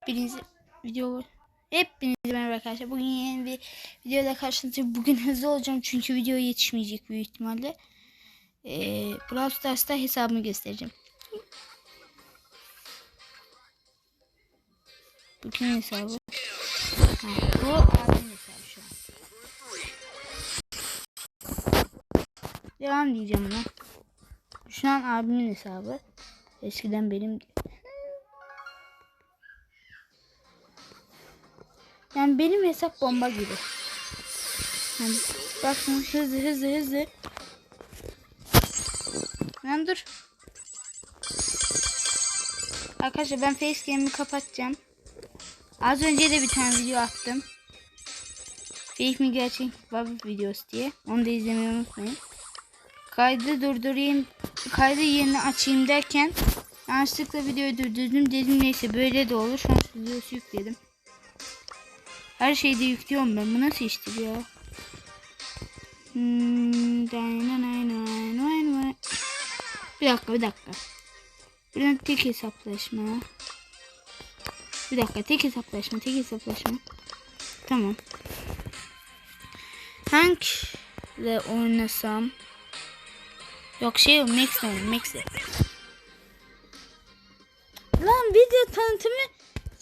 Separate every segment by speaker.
Speaker 1: Hepiniz video Hepinize merhaba arkadaşlar. Bugün yeni bir videoda karşınızdayım. Bugün hızlı olacağım çünkü video yetişmeyecek büyük ihtimalle. Ee, Brawl Stars'ta hesabımı göstereceğim. Bu kimin hesabı? Ha, bu abimin hesabı şu an. Devam diyeceğim buna. Şu an abimin hesabı. Eskiden benimdi. Yani benim hesap bomba gibi. Yani bakın hızlı hızlı hızlı. Lan dur. Arkadaşlar ben facecam'imi kapatacağım. Az önce de bir tane video attım. Fake mi gerçek baba videosu diye. Onu da izlemeyi unutmayın. Kaydı durdurayım. Kaydı yerini açayım derken yanlışlıkla videoyu durdurdum. Dedim neyse böyle de olur. Şu an videosu yükledim. Her şeyde yüklüyorum ben. Bu nasıl iştir ya? Hmm, bir dakika bir dakika. Buradan tek hesaplaşma. Bir dakika tek hesaplaşma tek hesaplaşma. Tamam. Hank ile oynasam. Yok şey Max'le oynayayım Max'le. Lan video tanıtımı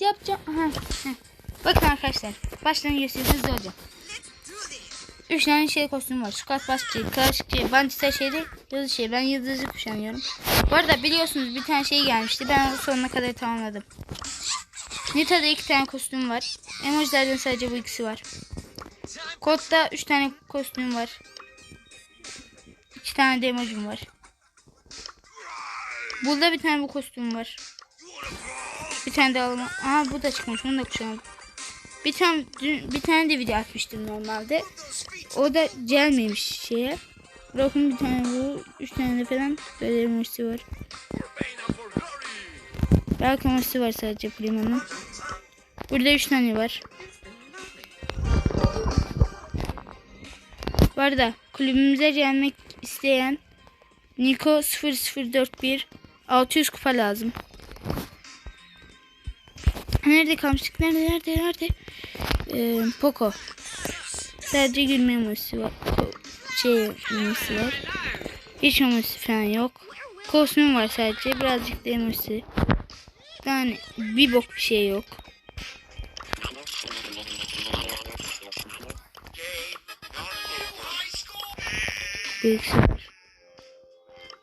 Speaker 1: yapacağım. Aha, heh. Bakın arkadaşlar. Baştan göstereyim hızlı olacağım. 3 tane şey kostüm var. Squat baskı, karışıkçı, bandita şeyde yıldız şey. Ben yıldızı kuşanıyorum. Bu arada biliyorsunuz bir tane şey gelmişti. Ben sonuna kadar tamamladım. Nita'da 2 tane kostüm var. Emojilerden sadece bu ikisi var. Kodda 3 tane kostüm var. 2 tane de emojim var. Burada bir tane bu kostüm var. Bir tane de alma. Aa bu da çıkmış. Onu da kuşanalım. Bir tane dün, bir tane de video atmıştım normalde. O da gelmemiş şeye. Bakın bir tane bu, üç tane de falan böyle emojisi var. Belki emojisi var sadece Prima'nın. Burada üç tane var. Bu arada kulübümüze gelmek isteyen Niko 0041 600 kupa lazım. Nerede kalmıştık? Nerede? Nerede? Nerede? Ee, Poco. Sadece gülme emojisi var. Şey emojisi var. Hiç emojisi falan yok. Kostüm var sadece. Birazcık da emojisi. Yani bir bok bir şey yok. İkisi var.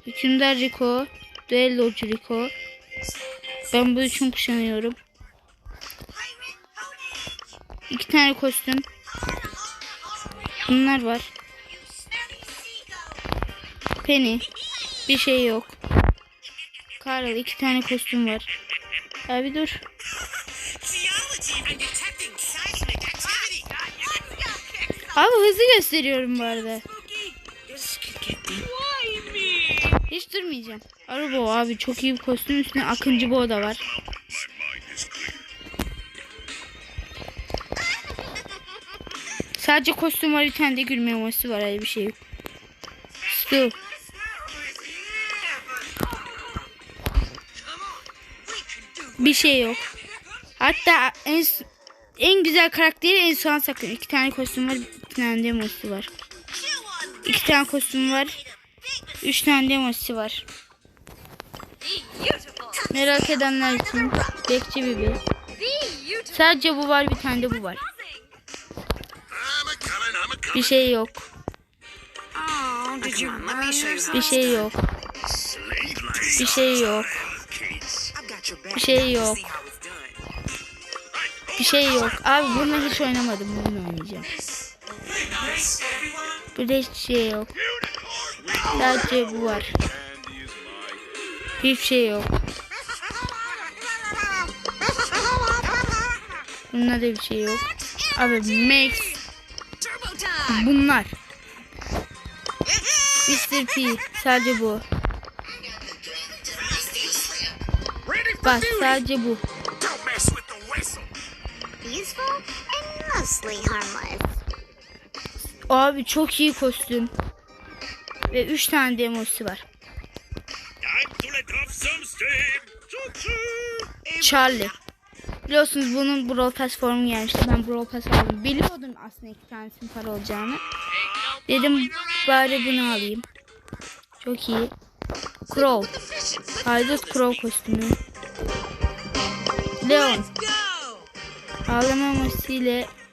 Speaker 1: Hükümdar Rico. Duellocu Rico. Ben bu üçünü kuşanıyorum. İki tane kostüm. Bunlar var. Penny. Bir şey yok. Carl iki tane kostüm var. Abi dur. Abi hızlı gösteriyorum bu arada. Hiç durmayacağım. Arabo abi çok iyi bir kostüm üstüne Akıncı Bo da var. Sadece kostüm var bir tane de gülme emojisi var öyle bir şey. Stu. Bir şey yok. Hatta en en güzel karakteri en son sakın. İki tane kostüm var, iki tane de emojisi var. İki tane kostüm var. Üç tane de emojisi var. Merak edenler için bekçi bibi. Sadece bu var bir tane de bu var. Bir şey yok.
Speaker 2: Me show you
Speaker 1: Bir şey yok. Bir şey yok. Bir şey yok. Bir şey yok. Abi bunu hiç oynamadım. Bunu oynayacağım. Burada hiçbir şey yok. Sadece bu var. Hiçbir şey yok. Bunda da bir şey yok. Abi Max. Bunlar. Mr. P sadece bu. Bak sadece bu. Abi çok iyi kostüm. Ve 3 tane demosu var. Charlie. Biliyorsunuz bunun Brawl Pass formu gelmişti. Ben Brawl Pass aldım. Biliyordum aslında iki tanesinin para olacağını. Dedim bari bunu alayım. Çok iyi. Crow. Haydut Crow kostümü. Leon.
Speaker 2: Burn voyage.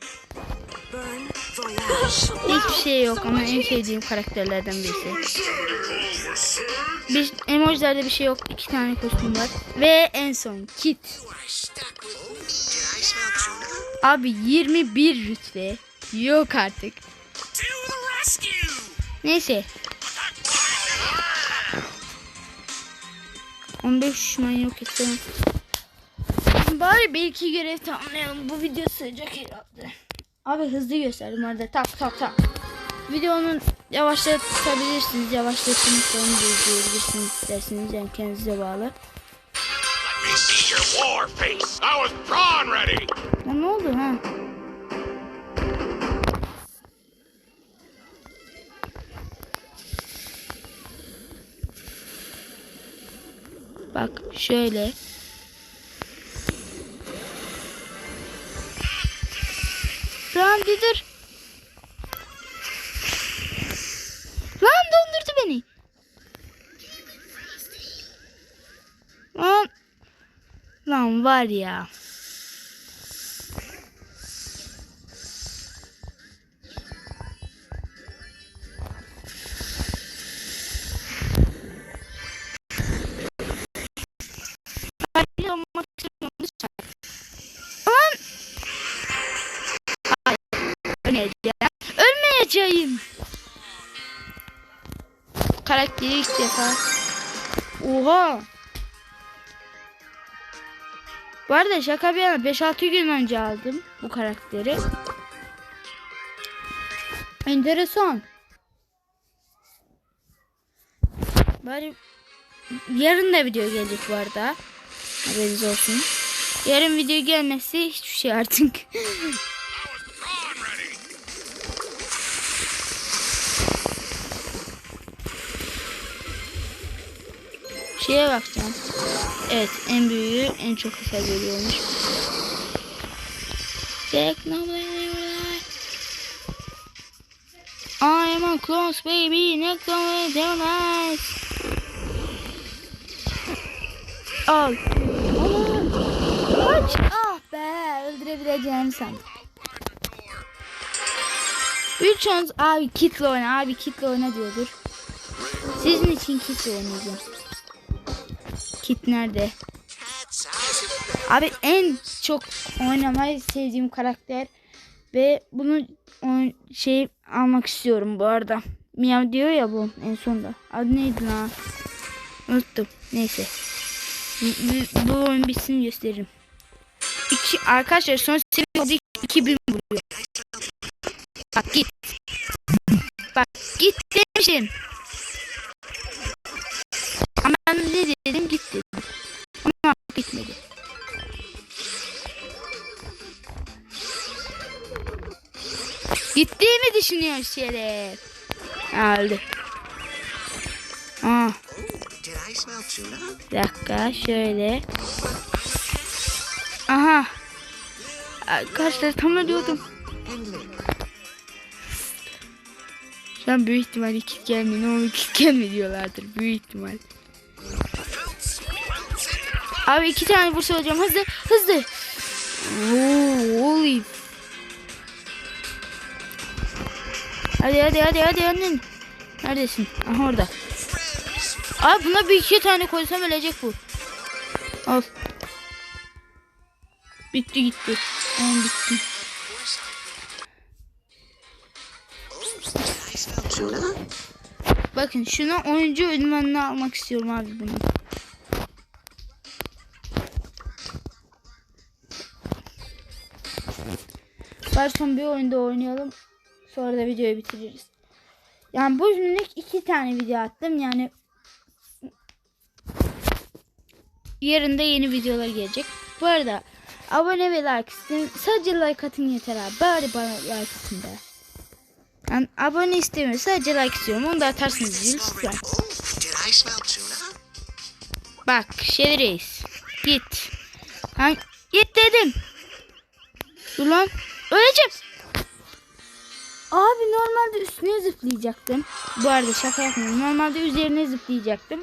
Speaker 1: Hiçbir şey yok ama en sevdiğim karakterlerden birisi. Bir, emojilerde bir şey yok. İki tane kostüm var. Ve en son Kit. Abi 21 rütbe. Yok artık. Neyse. 15 düşman yok ettim. Bari bir iki görev tamamlayalım. Bu video sığacak herhalde. Abi hızlı gösterdim orada. Tak tak tak. Videonun yavaşlatabilirsiniz. Yavaşlatın sonra da izleyebilirsiniz isterseniz. Yani kendinize bağlı. Ya ne oldu ha? Bak şöyle. Bir dur. Lan dondurdu beni. Lan. Lan var ya. Karakteri ilk defa. Oha. Bu arada şaka bir yana 5-6 gün önce aldım bu karakteri. Enteresan. Bari yarın da video gelecek bu arada. Haberiniz olsun. Yarın video gelmesi hiçbir şey artık. Şeye bakacağım. Evet en büyüğü en çok hasar veriyormuş. Technology. I am a close baby. Next one their nice. Al. Kaç. Ah be. Öldürebileceğimi sandım. Üç şans abi kitle oyna abi kitle oyna diyordur. Sizin için kitle oynayacağım. Kit nerede? Abi en çok oynamayı sevdiğim karakter ve bunu şey almak istiyorum bu arada. Miyav diyor ya bu en sonda. Adı neydi lan? Unuttum. Neyse. Bu- oyun bitsin gösteririm. İki, arkadaşlar son seviyede 2000 vuruyor. Bak git. Bak git demişim. Ama ben ne dedim git dedim. Ama gitmedi. Gittiğimi düşünüyor Şeref. Ha, Öldü. Aa, bir dakika şöyle. Aha. Arkadaşlar tam ölüyordum. Şu an büyük ihtimal iki gelme. Ne olur iki gelme diyorlardır. Büyük ihtimal. Abi iki tane vursa olacağım. Hızlı hızlı. Oy. Hadi hadi hadi hadi annen. Neredesin? Aha orada. Abi buna bir iki tane koysam ölecek bu. Al. Bitti gitti. Tamam bitti. Bakın şuna oyuncu ünvanını almak istiyorum abi bunu. Var son bir oyunda oynayalım. Sonra da videoyu bitiririz. Yani bu günlük iki tane video attım. Yani yarın da yeni videolar gelecek. Bu arada abone ve like istedim. Sadece like atın yeter abi. Bari bana like atın be. Yani abone istemiyorum. Sadece like istiyorum. Onu da atarsınız lütfen.
Speaker 2: Oh, tuna?
Speaker 1: Bak Şeli Reis. Git. Hangi, Git dedim. Dur lan. Öleceğim. Abi normalde üstüne zıplayacaktım. Bu arada şaka yapmıyorum. Normalde üzerine zıplayacaktım.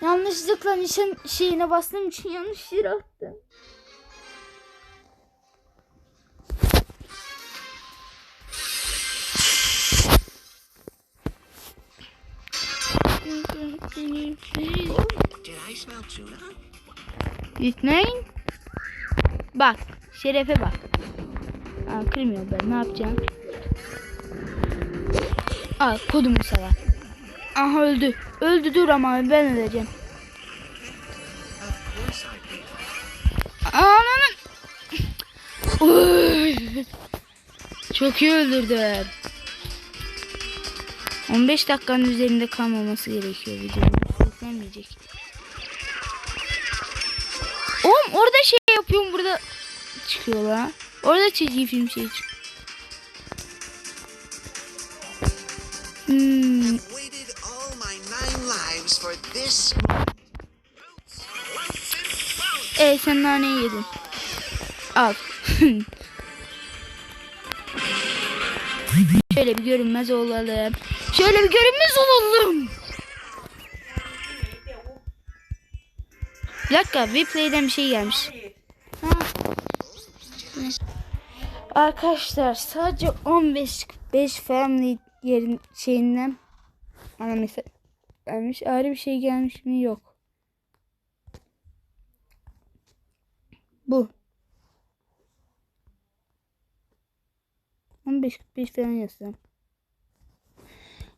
Speaker 1: Yanlışlıkla nişan şeyine bastığım için yanlış yere attım. Gitmeyin. Bak. Şerefe bak. Aa, kırmıyor ben. Ne yapacağım? Al kodumu sana. Aha öldü. Öldü dur ama ben öleceğim. Ananın. Çok iyi öldürdüm. 15 dakikanın üzerinde kalmaması gerekiyor videonun. Yüklenmeyecek. Oğlum orada şey yapıyorum burada çıkıyor la. Orada çizgi film şey çıkıyor. Hmm,
Speaker 2: Waited all my nine lives for this.
Speaker 1: e sen naneyi yedin. Al. Şöyle bir görünmez olalım. Şöyle bir görünmez olalım. Bir dakika Replay'den bir şey gelmiş. Ha. Ne? Arkadaşlar sadece 15 5 family yerin şeyinden ana mesaj gelmiş. Ayrı bir şey gelmiş mi? Yok. Bu. 15 45 falan yazsam.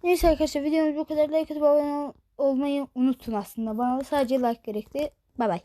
Speaker 1: Neyse arkadaşlar videomuz bu kadar. Like atıp abone ol- olmayı unutun aslında. Bana sadece like gerekti. Bay bay.